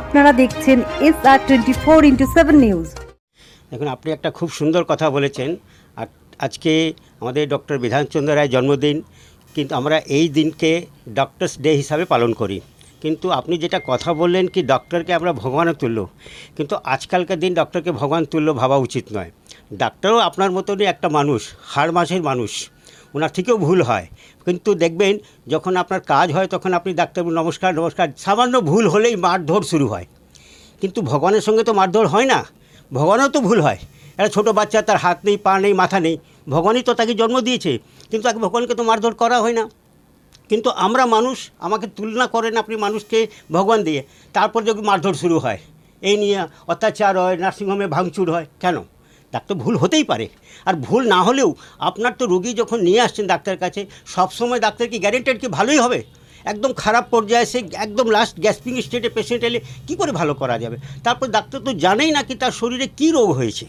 আপনারা দেখছেন S R twenty four into seven news দেখুন, আপনি একটা খুব সুন্দর কথা বলেছেন। আজকে আমাদের ডক্টর বিধানচন্দ্র রায় জন্মদিন, কিন্তু আমরা এই দিনকে ডক্টরস ডে হিসাবে পালন করি। কিন্তু আপনি যেটা কথা বললেন কি ডক্টরকে আমরা ভগবানের তুল্য, কিন্তু আজকালকার দিন ডক্টরকে ভগবান তুল্য ভাবা উচিত নয়। ডাক্তারও আপনার মতনই একটা মানুষ, হাড় মাঝের মানুষ। ওনার থেকেও ভুল হয়। কিন্তু দেখবেন, যখন আপনার কাজ হয়, তখন আপনি ডাক্তার নমস্কার নমস্কার। সামান্য ভুল হলেই মারধর শুরু হয়। কিন্তু ভগবানের সঙ্গে তো মারধর হয় না। ভগবানও তো ভুল হয়। একটা ছোটো বাচ্চা, তার হাত নেই, পা নেই, মাথা নেই, ভগবানই তো তাকে জন্ম দিয়েছে। কিন্তু তাকে ভগবানকে তো মারধর করা হয় না। কিন্তু আমরা মানুষ, আমাকে তুলনা করেন আপনি মানুষকে ভগবান দিয়ে, তারপর যখন মারধর শুরু হয়, এই নিয়ে অত্যাচার হয়, নার্সিংহোমে ভাঙচুর হয়, কেন? ডাক্তার ভুল হতেই পারে। আর ভুল না হলেও আপনার তো রুগী যখন নিয়ে আসছেন ডাক্তারের কাছে, সবসময় ডাক্তার কি গ্যারেন্টেড কি ভালোই হবে? একদম খারাপ পর্যায়ে সে একদম লাস্ট গ্যাসপিং স্টেটে পেশেন্ট এলে কী করে ভালো করা যাবে? তারপর ডাক্তার তো জানেই না কি তার শরীরে কী রোগ হয়েছে।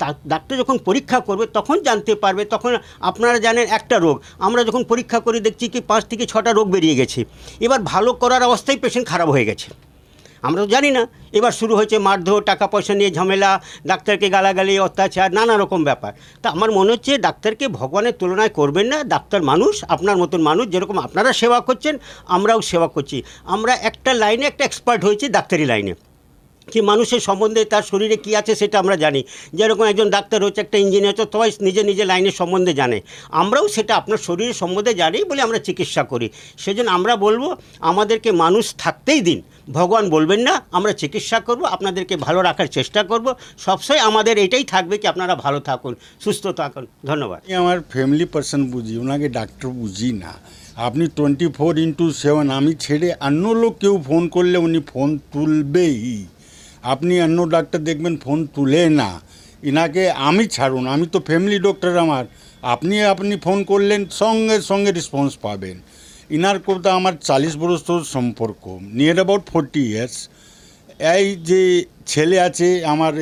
তা, ডাক্তার যখন পরীক্ষা করবে, তখন জানতে পারবে, তখন আপনারা জানেন একটা রোগ। আমরা যখন পরীক্ষা করে দেখছি কি পাঁচ থেকে ছটা রোগ বেরিয়ে গেছে। এবার ভালো করার অবস্থায় পেশেন্ট খারাপ হয়ে গেছে। আমরা তো জানি না। এবার শুরু হয়েছে মারধর, টাকা পয়সা নিয়ে ঝামেলা, ডাক্তারকে গালাগালি, অত্যাচার, নানা রকম ব্যাপার। তা আমার মনে হচ্ছে ডাক্তারকে ভগবানের তুলনায় করবেন না। ডাক্তার মানুষ, আপনার মতন মানুষ, যেরকম আপনারা সেবা করছেন, আমরাও সেবা করছি। আমরা একটা লাইনে একটা এক্সপার্ট হয়েছি ডাক্তারি লাইনে। কি মানুষের সম্বন্ধে তার শরীরে কী আছে সেটা আমরা জানি। যেরকম একজন ডাক্তার হচ্ছে, একটা ইঞ্জিনিয়ার হচ্ছে, সবাই নিজে নিজে লাইনের সম্বন্ধে জানে। আমরাও সেটা আপনার শরীরের সম্বন্ধে জানি বলে আমরা চিকিৎসা করি। সেজন্য আমরা বলব, আমাদেরকে মানুষ থাকতেই দিন। ভগবান বলবেন না, আমরা চিকিৎসা করব, আপনাদেরকে ভালো রাখার চেষ্টা করব। সবসময় আমাদের এটাই থাকবে কি আপনারা ভালো থাকুন, সুস্থ থাকুন। ধন্যবাদ। আমি আমার ফ্যামিলি পার্সন বুঝি, ওনাকে ডাক্তার বুঝি না। আপনি টোয়েন্টি ফোর ইন্টু সেভেন আমি ছেড়ে অন্য লোক কেউ ফোন করলে উনি ফোন তুলবেই। আপনি অন্য ডাক্তার দেখবেন, ফোন তুলে না। ইনাকে আমি ছাড়ুন, আমি তো ফ্যামিলি ডক্টর আমার। আপনি আপনি ফোন করলেন, সঙ্গে সঙ্গে রেসপন্স পাবেন। ইনার কথা আমার চালিশ বছর সম্পর্ক। নিয়ার অ্যাবাউট ফোরটি ইয়ার্স এই যে ছেলে আছে, আমার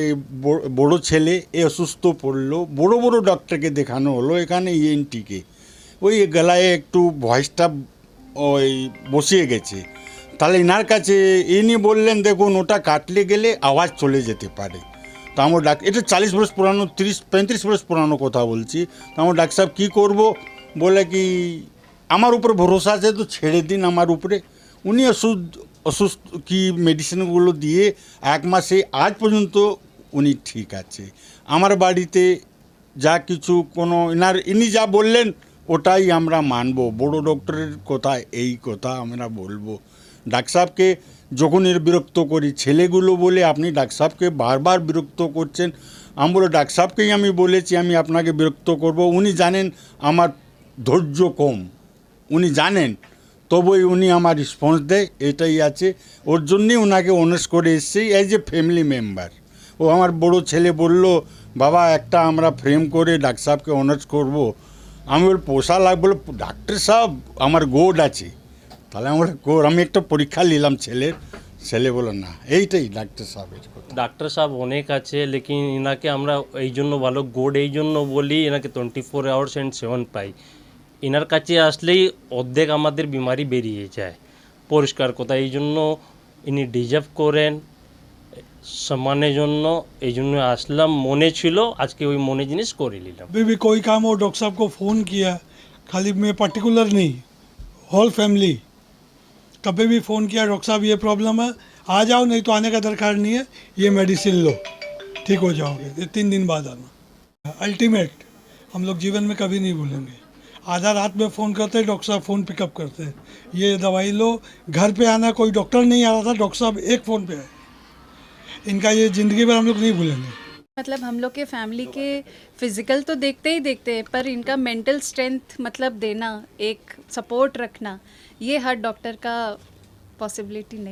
বড়- ছেলে, এ অসুস্থ পড়ল। বড় বড় ডক্টরকে দেখানো হলো এখানে ইএনটিকে ওই গলায় একটু ভয়েসটা ওই বসিয়ে গেছে। তাহলে এনার কাছে ইনি বললেন, দেখুন, ওটা কাটলে গেলে আওয়াজ চলে যেতে পারে। তো আমার ডাক, এটা চালিশ বছর পুরানো, তিরিশ, পঁয়ত্রিশ বছর পুরানো কথা বলছি। তো আমার ডাক্তার সাহেব, কী করব? বলে কি, আমার উপরে ভরসা আছে তো ছেড়ে দিন আমার উপরে। উনি অসুস্থ অসুস্থ কি মেডিসিনগুলো দিয়ে এক মাসে, আজ পর্যন্ত উনি ঠিক আছে। আমার বাড়িতে যা কিছু কোনো ইনার ইনি যা বললেন, ওটাই আমরা মানবো। বড় ডক্টরের কথা, এই কথা আমরা বলব। ডাক্তার সাহেবকে যখন এর বিরক্ত করি, ছেলেগুলো বলে আপনি ডাক্তার সাহেবকে বারবার বিরক্ত করছেন, আমি বলে ডাক্তার সাহেবকেই আমি বলেছি, আমি আপনাকে বিরক্ত করব। উনি জানেন আমার ধৈর্য কম। উনি জানেন, তবুই উনি আমার রেসপন্স দেয়, এটাই আছে। ওর জন্যই ওনাকে অনার্স করে এসেছি অ্যাজ এ ফ্যামিলি মেম্বার ও আমার বড় ছেলে বলল, বাবা, একটা আমরা ফ্রেম করে ডাক্তার সাহেবকে অনার্স করব। আমি বল, পোষা লাগবে? ডাক্তার সাহেব, আমার গোড আছে। তাহলে আমরা আমি একটা পরীক্ষা নিলাম ছেলের ছেলে বলো না এইটাই ডাক্তার সাহেবের ডাক্তার সাহেব অনেক আছে লেকিন এনাকে আমরা এই জন্য ভালো গোড এই জন্য বলি এনাকে twenty four hours and seven পাই। এনার কাছে আসলেই অর্ধেক আমাদের বিমারি বেরিয়ে যায়। পরিষ্কার কথা এই জন্য ইনি ডিজার্ভ করেন সম্মানের জন্য এই জন্য আসলাম মনে ছিল আজকে ওই মনে জিনিস করে নিলাম। বেবি কই কাম? ও ডক্টর সাহেবকে ফোন কিয়া খালি মে পার্টিকুলার নেই হোল ফ্যামিলি कभी भी फ़ोन किया, डॉक्टर साहब, ये प्रॉब्लम है, आ जाओ, नहीं तो आने का दरकार नहीं है, ये मेडिसिन लो। ठीक हो जाओगे तीन दिन बाद आना। अल्टीमेट, हम लोग जीवन में कभी नहीं भूलेंगे। आधा रात में फ़ोन करते हैं, डॉक्टर साहब फ़ोन पिकअप करते हैं। ये दवाई लो, घर पे आना, कोई डॉक्टर नहीं आ रहा था, डॉक्टर साहब एक फ़ोन पे आए। इनका ये ज़िंदगी भर हम लोग नहीं भूलेंगे। मतलब हम लोग के फैमिली के फ़िज़िकल तो देखते ही देखते हैं पर इनका मेंटल स्ट्रेंथ मतलब देना एक सपोर्ट रखना ये हर डॉक्टर का पॉसिबिलिटी नहीं।